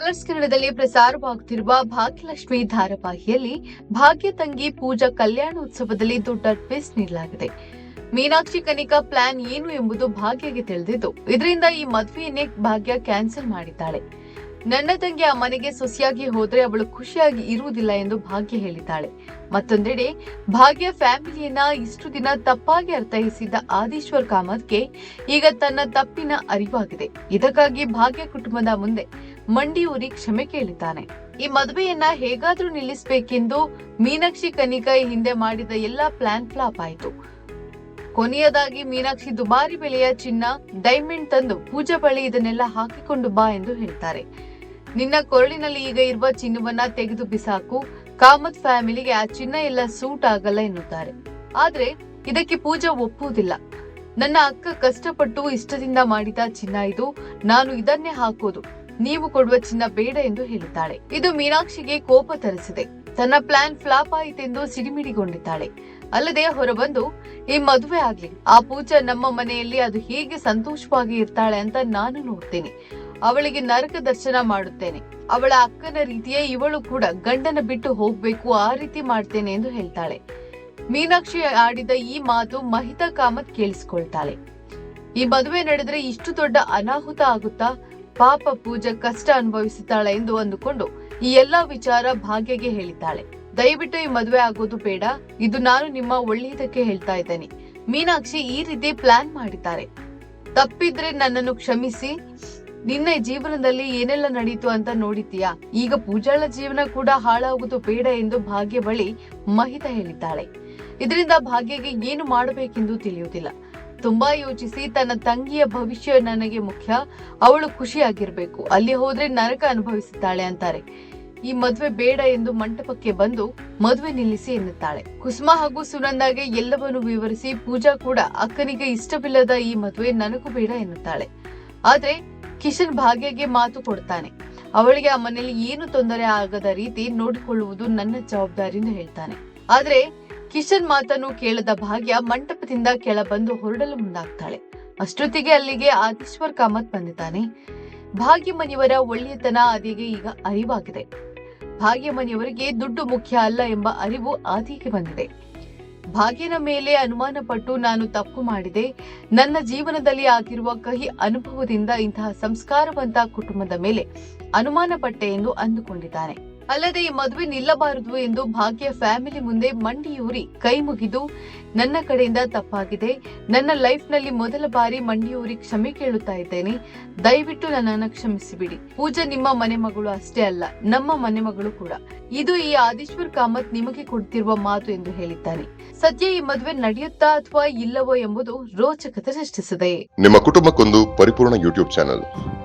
Colours ಕನ್ನಡದಲ್ಲಿ ಪ್ರಸಾರವಾಗುತ್ತಿರುವ ಭಾಗ್ಯಲಕ್ಷ್ಮಿ ಧಾರಾವಾಹಿಯಲ್ಲಿ ಭಾಗ್ಯ ತಂಗಿ ಪೂಜಾ ಕಲ್ಯಾಣೋತ್ಸವದಲ್ಲಿ ದೊಡ್ಡ ಟ್ವಿಸ್ಟ್ ನೀಡಲಾಗಿದೆ. ಮೀನಾಕ್ಷಿ ಕನಿಕಾ ಪ್ಲಾನ್ ಏನು ಎಂಬುದು ಭಾಗ್ಯಗೆ ತಿಳಿದಿದ್ದು, ಇದರಿಂದ ಈ ಮದುವೆಯನ್ನೇ ಭಾಗ್ಯ ಕ್ಯಾನ್ಸಲ್ ಮಾಡಿದ್ದಾಳೆ. ನನ್ನ ತಂಗಿ ಆ ಮನೆಗೆ ಸೊಸೆಯಾಗಿ ಹೋದ್ರೆ ಅವಳು ಖುಷಿಯಾಗಿ ಇರುವುದಿಲ್ಲ ಎಂದು ಭಾಗ್ಯ ಹೇಳಿದ್ದಾಳೆ. ಮತ್ತೊಂದೆಡೆ, ಭಾಗ್ಯ ಫ್ಯಾಮಿಲಿಯನ್ನ ಇಷ್ಟು ದಿನ ತಪ್ಪಾಗಿ ಅರ್ಥೈಸಿದ್ದ ಆದೀಶ್ವರ್ ಕಾಮತ್ಗೆ ಈಗ ತನ್ನ ತಪ್ಪಿನ ಅರಿವಾಗಿದೆ. ಇದಕ್ಕಾಗಿ ಭಾಗ್ಯ ಕುಟುಂಬದ ಮುಂದೆ ಮಂಡಿಯೂರಿ ಕ್ಷಮೆ ಕೇಳಿದ್ದಾನೆ. ಈ ಮದುವೆಯನ್ನ ಹೇಗಾದ್ರೂ ನಿಲ್ಲಿಸಬೇಕೆಂದು ಮೀನಾಕ್ಷಿ ಕನಿಕಾಯಿ ಹಿಂದೆ ಮಾಡಿದ ಎಲ್ಲಾ ಪ್ಲಾನ್ ಫ್ಲಾಪ್ ಆಯಿತು. ಕೊನೆಯದಾಗಿ ಮೀನಾಕ್ಷಿ ದುಬಾರಿ ಬೆಲೆಯ ಚಿನ್ನ, ಡೈಮಂಡ್ ತಂದು ಪೂಜಾ ಬಳಿ ಇದನ್ನೆಲ್ಲ ಹಾಕಿಕೊಂಡು ಬಾ ಎಂದು ಹೇಳ್ತಾರೆ. ನಿನ್ನ ಕೊರಳಿನಲ್ಲಿ ಈಗ ಇರುವ ಚಿನ್ನವನ್ನ ತೆಗೆದು ಬಿಸಾಕು. ಕಾಮತ್ ಫ್ಯಾಮಿಲಿಗೆ ಆ ಚಿನ್ನ ಎಲ್ಲ ಸೂಟ್ ಆಗಲ್ಲ ಎನ್ನುತ್ತಾರೆ. ಆದ್ರೆ ಇದಕ್ಕೆ ಪೂಜಾ ಒಪ್ಪುವುದಿಲ್ಲ. ನನ್ನ ಅಕ್ಕ ಕಷ್ಟಪಟ್ಟು ಇಷ್ಟದಿಂದ ಮಾಡಿದ ಚಿನ್ನ ಇದು. ನಾನು ಇದನ್ನೇ ಹಾಕೋದು. ನೀವು ಕೊಡುವ ಚಿನ್ನ ಬೇಡ ಎಂದು ಹೇಳುತ್ತಾಳೆ. ಇದು ಮೀನಾಕ್ಷಿಗೆ ಕೋಪ ತರಿಸಿದೆ. ತನ್ನ ಪ್ಲಾನ್ ಫ್ಲಾಪ್ ಆಯಿತೆಂದು ಸಿಡಿಮಿಡಿಗೊಂಡಿದ್ದಾಳೆ. ಅಲ್ಲದೆ ಹೊರಬಂದು, ಈ ಮದುವೆ ಆಗ್ಲಿ. ಆ ಪೂಜಾ ನಮ್ಮ ಮನೆಯಲ್ಲಿ ಅದು ಹೇಗೆ ಸಂತೋಷವಾಗಿ ಇರ್ತಾಳೆ ಅಂತ ನಾನು ನೋಡ್ತೇನೆ. ಅವಳಿಗೆ ನರಕ ದರ್ಶನ ಮಾಡುತ್ತೇನೆ. ಅವಳ ಅಕ್ಕನ ರೀತಿಯೇ ಇವಳು ಕೂಡ ಗಂಡನ ಬಿಟ್ಟು ಹೋಗ್ಬೇಕು, ಆ ರೀತಿ ಮಾಡ್ತೇನೆ ಎಂದು ಹೇಳ್ತಾಳೆ. ಮೀನಾಕ್ಷಿ ಆಡಿದ ಈ ಮಾತು ಮಹಿತಾ ಕಾಮತ್ ಕೇಳಿಸ್ಕೊಳ್ತಾಳೆ. ಈ ಮದುವೆ ನಡೆದ್ರೆ ಇಷ್ಟು ದೊಡ್ಡ ಅನಾಹುತ ಆಗುತ್ತಾ? ಪಾಪ ಪೂಜಾ ಕಷ್ಟ ಅನುಭವಿಸುತ್ತಾಳೆ ಎಂದು ಅಂದುಕೊಂಡು ಈ ಎಲ್ಲಾ ವಿಚಾರ ಭಾಗ್ಯಗೆ ಹೇಳಿದ್ದಾಳೆ. ದಯವಿಟ್ಟು ಈ ಮದುವೆ ಆಗೋದು ಬೇಡ. ಇದು ನಾನು ನಿಮ್ಮ ಒಳ್ಳೆಯದಕ್ಕೆ ಹೇಳ್ತಾ ಇದ್ದೇನೆ. ಮೀನಾಕ್ಷಿ ಈ ರೀತಿ ಪ್ಲಾನ್ ಮಾಡಿದ್ದಾರೆ. ತಪ್ಪಿದ್ರೆ ನನ್ನನ್ನು ಕ್ಷಮಿಸಿ. ನಿನ್ನ ಜೀವನದಲ್ಲಿ ಏನೆಲ್ಲ ನಡೀತು ಅಂತ ನೋಡಿದ್ದೀಯಾ? ಈಗ ಪೂಜಾಳ ಜೀವನ ಕೂಡ ಹಾಳಾಗುವುದು ಬೇಡ ಎಂದು ಭಾಗ್ಯ ಬಳಿ ಮಹಿತ ಹೇಳಿದ್ದಾಳೆ. ಇದರಿಂದ ಭಾಗ್ಯಗೆ ಏನು ಮಾಡಬೇಕೆಂದು ತಿಳಿಯುವುದಿಲ್ಲ. ತುಂಬಾ ಯೋಚಿಸಿ ತನ್ನ ತಂಗಿಯ ಭವಿಷ್ಯ ನನಗೆ ಮುಖ್ಯ. ಅವಳು ಖುಷಿಯಾಗಿರ್ಬೇಕು. ಅಲ್ಲಿ ಹೋದ್ರೆ ನರಕ ಅನುಭವಿಸುತ್ತಾಳೆ ಅಂತಾರೆ. ಈ ಮದ್ವೆ ಬೇಡ ಎಂದು ಮಂಟಪಕ್ಕೆ ಬಂದು ಮದುವೆ ನಿಲ್ಲಿಸಿ ಎನ್ನುತ್ತಾಳೆ. ಕುಸುಮ ಹಾಗೂ ಸುನಂದಾಗೆ ಎಲ್ಲವನ್ನು ವಿವರಿಸಿ ಪೂಜಾ ಕೂಡ ಅಕ್ಕನಿಗೆ ಇಷ್ಟವಿಲ್ಲದ ಈ ಮದುವೆ ನನಗೂ ಬೇಡ ಎನ್ನುತ್ತಾಳೆ. ಆದ್ರೆ ಕಿಶನ್ ಭಾಗ್ಯಗೆ ಮಾತು ಕೊಡ್ತಾನೆ. ಅವಳಿಗೆ ಆ ಮನೆಯಲ್ಲಿ ಏನು ತೊಂದರೆ ಆಗದ ರೀತಿ ನೋಡಿಕೊಳ್ಳುವುದು ನನ್ನ ಜವಾಬ್ದಾರಿನ ಹೇಳ್ತಾನೆ. ಆದ್ರೆ ಕಿಶನ್ ಮಾತನ್ನು ಕೇಳದ ಭಾಗ್ಯ ಮಂಟಪದಿಂದ ಕೆಳ ಬಂದು ಹೊರಡಲು ಮುಂದಾಗ್ತಾಳೆ. ಅಷ್ಟೊತ್ತಿಗೆ ಅಲ್ಲಿಗೆ ಆದೀಶ್ವರ್ ಕಾಮತ್ ಬಂದಿದ್ದಾನೆ. ಭಾಗ್ಯಮನಿಯವರ ಒಳ್ಳೆಯತನ ಆದಿಗೆ ಈಗ ಅರಿವಾಗಿದೆ. ಭಾಗ್ಯಮನಿಯವರಿಗೆ ದುಡ್ಡು ಮುಖ್ಯ ಅಲ್ಲ ಎಂಬ ಅರಿವು ಆದಿಗೆ ಬಂದಿದೆ. ಭಾಗ್ಯನ ಮೇಲೆ ಅನುಮಾನ ಪಟ್ಟು ನಾನು ತಪ್ಪು ಮಾಡಿದೆ. ನನ್ನ ಜೀವನದಲ್ಲಿ ಆಗಿರುವ ಕಹಿ ಅನುಭವದಿಂದ ಇಂತಹ ಸಂಸ್ಕಾರವಂತ ಕುಟುಂಬದ ಮೇಲೆ ಅನುಮಾನ ಪಟ್ಟೆ ಎಂದು ಅಂದುಕೊಂಡಿದ್ದಾನೆ. ಅಲ್ಲದೆ ಈ ಮದುವೆ ನಿಲ್ಲಬಾರದು ಎಂದು ಭಾಗ್ಯ ಫ್ಯಾಮಿಲಿ ಮುಂದೆ ಮಂಡಿಯೂರಿ ಕೈ ಮುಗಿದು, ನನ್ನ ಕಡೆಯಿಂದ ತಪ್ಪಾಗಿದೆ. ನನ್ನ ಲೈಫ್ನಲ್ಲಿ ಮೊದಲ ಬಾರಿ ಮಂಡಿಯೂರಿ ಕ್ಷಮೆ ಕೇಳುತ್ತಾ ಇದ್ದೇನೆ. ದಯವಿಟ್ಟು ನನ್ನನ್ನು ಕ್ಷಮಿಸಿಬಿಡಿ. ಪೂಜಾ ನಿಮ್ಮ ಮನೆ ಮಗಳು ಅಷ್ಟೇ ಅಲ್ಲ, ನಮ್ಮ ಮನೆ ಮಗಳು ಕೂಡ. ಇದು ಈ ಆದೀಶ್ವರ್ ಕಾಮತ್ ನಿಮಗೆ ಕೊಡ್ತಿರುವ ಮಾತು ಎಂದು ಹೇಳಿದ್ದಾನೆ. ಸದ್ಯ ಈ ಮದುವೆ ನಡೆಯುತ್ತಾ ಅಥವಾ ಇಲ್ಲವೋ ಎಂಬುದು ರೋಚಕತೆ ಸೃಷ್ಟಿಸಿದೆ. ನಿಮ್ಮ ಕುಟುಂಬಕ್ಕೊಂದು ಪರಿಪೂರ್ಣ ಯೂಟ್ಯೂಬ್ ಚಾನಲ್.